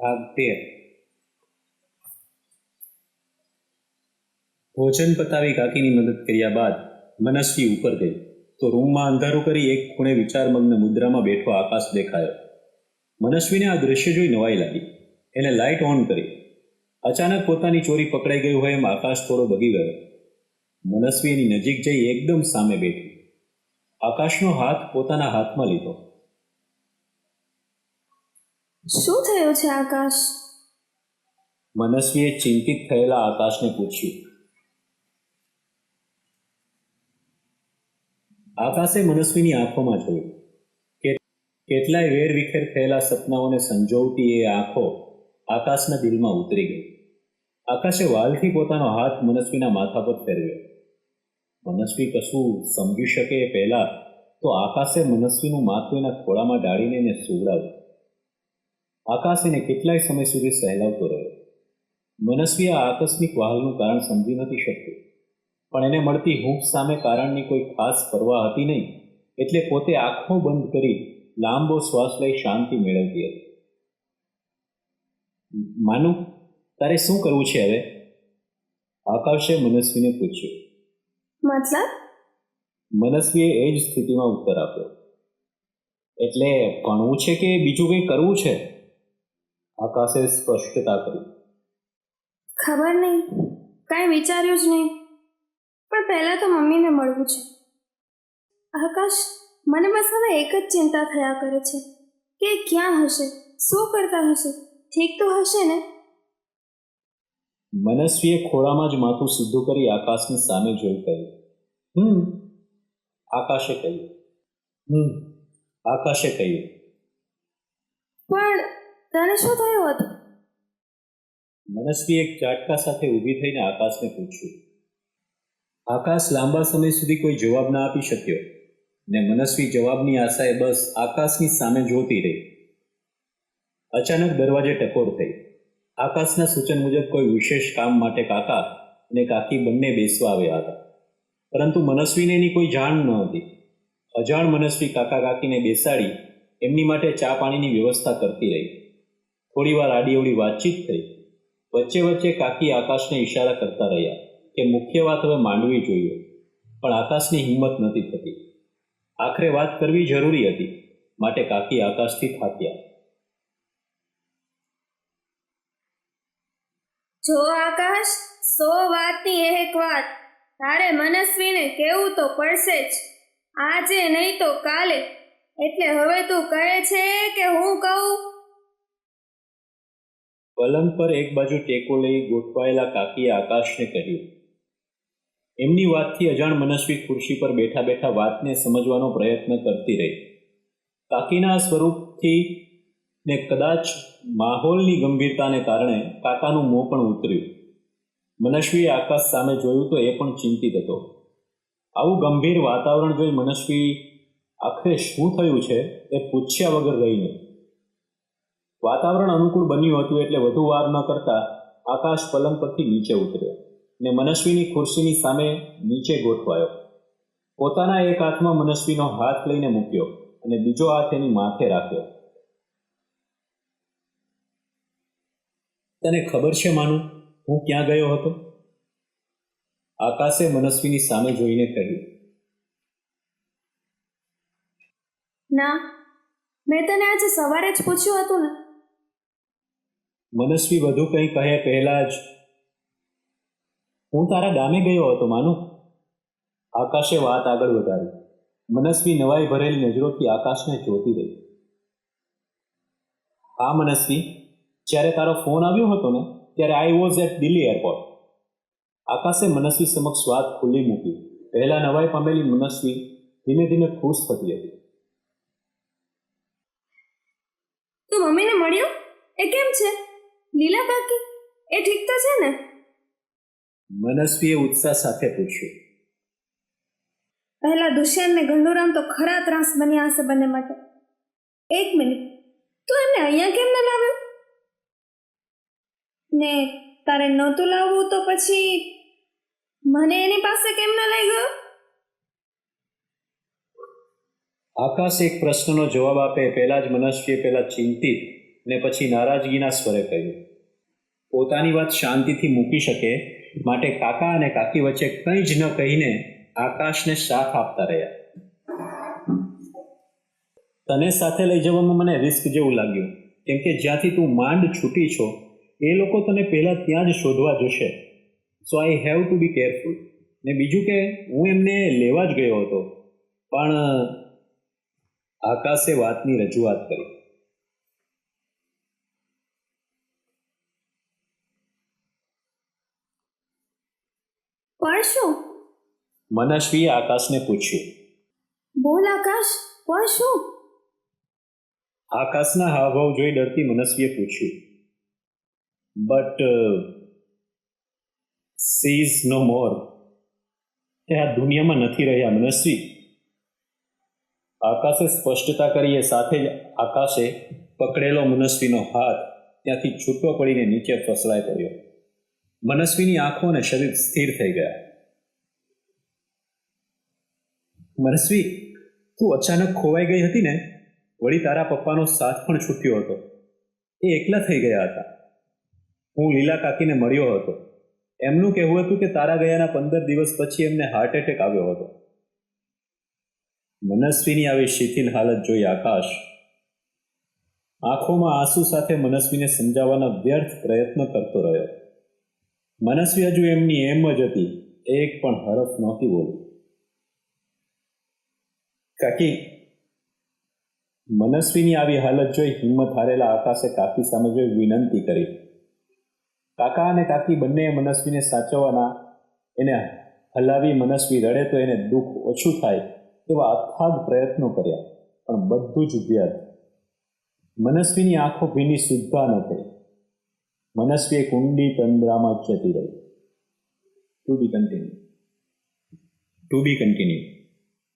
ભાગ તેર. ભોજન પતાવી કાકીની મદદ કર્યા બાદ મનસ્વી ઉપર ગઈ. તો રૂમમાં અંધારું કરી એક ખૂણે વિચારમગ્ન મુદ્રામાં બેઠો આકાશ દેખાયો. મનસ્વીને આ દૃશ્ય જોઈ નવાઈ લાગી. એને લાઇટ ઓન કરી. અચાનક પોતાની ચોરી પકડાઈ ગઈ હોય એમ આકાશ થોડો બગી ગયો. મનસ્વી એની નજીક જઈ એકદમ સામે બેઠી. આકાશનો હાથ પોતાના હાથમાં લીધો. શું થયું છે આકાશ? મનસ્વીએ ચિંતિત થયેલા આકાશને પૂછ્યું. આકાશે મનસ્વીની આંખોમાં જોયું. કેટલાય વેરવિખેર થયેલા સપનાઓને સંજોવતી એ આંખો આકાશના દિલમાં ઉતરી ગઈ. આકાશે વાલથી પોતાનો હાથ મનસ્વીના માથા પર ફેરવ્યો. મનસ્વી કશું સમજી શકે એ પહેલા તો આકાશે મનસ્વીનું માથું એના ખોળામાં ડાળીને એને સુવડાવ્યું. આકાશ એને કેટલાય સમય સુધી સહેલાવતો રહ્યો. મનસ્વી આ આકસ્મિક વહાલનું કારણ સમજી નથી શકતું. પણ એને મળતી હૂંફ સામે કારણની કોઈ ખાસ પરવા હતી નહીં એટલે પોતે આંખો બંધ કરી લાંબો શ્વાસ લઈ શાંતિ મેળવતી હતી. માનું તારે શું કરવું છે હવે? આકાશે મનસ્વીને પૂછ્યું. મતલબ? મનસ્વીએ એ જ સ્થિતિમાં ઉત્તર આપ્યો. એટલે ભણવું છે કે બીજું કંઈ કરવું છે? આકાશે સ્પષ્ટતા કરી. ખબર નહીં. કાંઈ વિચાર્યું જ નહીં. પણ પહેલાં તો મમ્મીને મળવું છે. આકાશ મને બસ હવે એક જ ચિંતા થયા કરે છે કે ક્યાં હશે? શું કરતા હશે? ઠીક તો હશે ને? મનસ્વીએ ખોળામાં જ માથું સીધું કરી આકાશની સામે જોઈ કહ્યું. હમ. આકાશે કહ્યું. હમ. આકાશે કહ્યું. પણ તને શું થયું હતું? મનસ્વી એક ચાટકા સાથે ઊભી થઈને આકાશને પૂછ્યું. આકાશ લાંબા સમય સુધી કોઈ જવાબ ના આપી શક્યો ને મનસ્વી જવાબની આશાએ બસ આકાશની સામે જોતી રહી. અચાનક દરવાજે ટકોર થઈ. આકાશના સૂચન મુજબ કોઈ વિશેષ કામ માટે કાકા અને કાકી બંને બેસવા આવ્યા હતા. પરંતુ મનસ્વીને એની કોઈ જાણ ન હતી. અજાણ મનસ્વી કાકા કાકીને બેસાડી એમની માટે ચા પાણીની વ્યવસ્થા કરતી રહી. થોડીવાર આડીઅવળી વાતચીત થઈ. વચ્ચે વચ્ચે કાકી આકાશને ઈશારા કરતા રહ્યા કે મુખ્ય વાત હવે માંડવી જોઈએ. પણ આકાશની હિંમત નથી થતી. આખરે વાત કરવી જરૂરી હતી. માટે કાકી આકાશથી થાક્યા. જો આકાશ, સો વાતની એક વાત. તારે મનસ્વીને કેવું તો પડશે જ. આજે નહીં તો કાલે. એટલે હવે તું કહે છે કે હું કહું? પલંગ પર એક બાજુ ટેકો લઈ ગોઠવાયેલા કાકીએ આકાશને કહ્યું, એમની વાતથી અજાણ મનસ્વી ખુરશી પર બેઠા બેઠા વાતને સમજવાનો પ્રયત્ન કરતી રહી. કાકીના સ્વરૂપથી ને કદાચ માહોલની ગંભીરતાને કારણે કાકાનું મોં પણ ઉતર્યું. મનસ્વીએ આકાશ સામે જોયું તો એ પણ ચિંતિત હતો. આવું ગંભીર વાતાવરણ જોઈ મનસ્વી, આખરે શું થયું છે? એ પૂછ્યા વગર રહી નહીં. વાતાવરણ અનુકૂળ બન્યું હતું એટલે વધુ વાર ન કરતા આકાશ પલંગ પરથી નીચે ઉતર્યો ને મનસ્વીની ખુરશીની સામે નીચે ગોઠવાયો. પોતાના એક હાથમાં મનસ્વીનો હાથ લઈને મૂક્યો અને બીજો હાથ એની માથે રાખ્યો. તને ખબર છે માનું, હું ક્યાં ગયો હતો? આકાશે મનસ્વીની સામે જોઈને કહ્યું. ના, મેં તને આજે સવારે જ પૂછ્યું હતું ને મનસ્વી વધુ કંઈ કહે પહેલાં જ. હું તારા ગામે ગયો હતો, માનું. આકાશે વાત આગળ વધારી. મનસ્વી નવાઈ ભરેલી નજરોથી આકાશને જોતી રહી. આ મનસ્વી, જ્યારે તારો ફોન આવ્યો હતો ને, ત્યારે I was at Delhi airport. આકાશે Manasvi સમક્ષ વાત ખુલ્લી મૂકી. પહેલા નવાઈ પામેલી મનસ્વી ધીમે ધીમે ખુશ થતી હતી. તું મમ્મીને મળ્યો? એ કેમ છે? લીલા કાકી એ ઠીક તો છે ને? મનસ્વીએ ઉત્સાહ સાથે પૂછ્યું. પહેલા દુષ્યંત ને ગંડુરામ તો ખરા ત્રાસ બન્યા હશે બંને માટે. એક મિનિટ તું એમને અહીંયા કેમ ન લાવ્યો? ને તારે નહોતું લાવવું તો પછી મને એની પાસે કેમ ન લઈ ગયો? આકાશ એક પ્રશ્નનો જવાબ આપે પહેલા જ મનસ્વીએ પહેલા ચિંતિત ને પછી નારાજગીના સ્વરે કહ્યું. પોતાની વાત શાંતિથી મૂકી શકે, માટે કાકા અને કાકી વચ્ચે કંઈ જ ન કહીને આકાશને સાથ આપતા રહ્યા. તને સાથે લઈ જવામાં મને રિસ્ક જેવું લાગ્યું, કેમ કે જ્યાંથી તું માંડ છૂટી છો, એ લોકો તને પહેલાં ત્યાં જ શોધવા જશે. So I have to be careful ને બીજું કે, હું એમને લેવા જ ગયો હતો, પણ આકાશે વાતની રજૂઆત કરી. પણ શું? મનસ્વીએ આકાશને પૂછ્યું. બોલ આકાશ પણ શું? આકાશના હાવભાવ જોઈ ડરતી મનસ્વીએ પૂછ્યું. બટ સીઝ નો મોર તે આ દુનિયામાં નથી રહ્યા મનસ્વી. આકાશે સ્પષ્ટતા કરી એ સાથે જ આકાશે પકડેલો મનસ્વીનો હાથ ત્યાંથી છૂટો પડીને નીચે ફસલાઈ પડ્યો. મનસ્વીની આંખો અને શરીર સ્થિર થઈ ગયા. મનસ્વી, તું અચાનક ખોવાઈ ગઈ હતી ને? વળી તારા પપ્પાનો સાથ પણ છૂટ્યો હતો. એ એકલા થઈ ગયા હતા. હું લીલા કાકીને મળ્યો હતો. એમનું કહેવું હતું કે તારા ગયાના પંદર દિવસ પછી એમને હાર્ટ એટેક આવ્યો હતો. મનસ્વીની આવી શિથિલ હાલત જોઈ આકાશ આંખોમાં આંસુ સાથે મનસ્વીને સમજાવવાના વ્યર્થ પ્રયત્ન કરતો રહ્યો. મનસ્વી હજુ એમની એમ જ હતી, એક પણ હરફ નહોતી બોલી. કાકી, મનસ્વીની આવી હાલત જોઈ હિંમત હારેલા આકાશે કાકી સામે જોઈ વિનંતી કરી. કાકા અને કાકી બંનેએ મનસ્વીને સાચવવાના, એને હલાવી મનસ્વી રડે તો એને દુઃખ ઓછું થાય એવા અથાગ પ્રયત્નો કર્યા, પણ બધું જ વ્યર્થ. મનસ્વીની આંખો ભીની સુદ્ધા ન થઈ. મનસ્વી કુંડી તંદ્રામાં જતી રહી. To be continue to be continue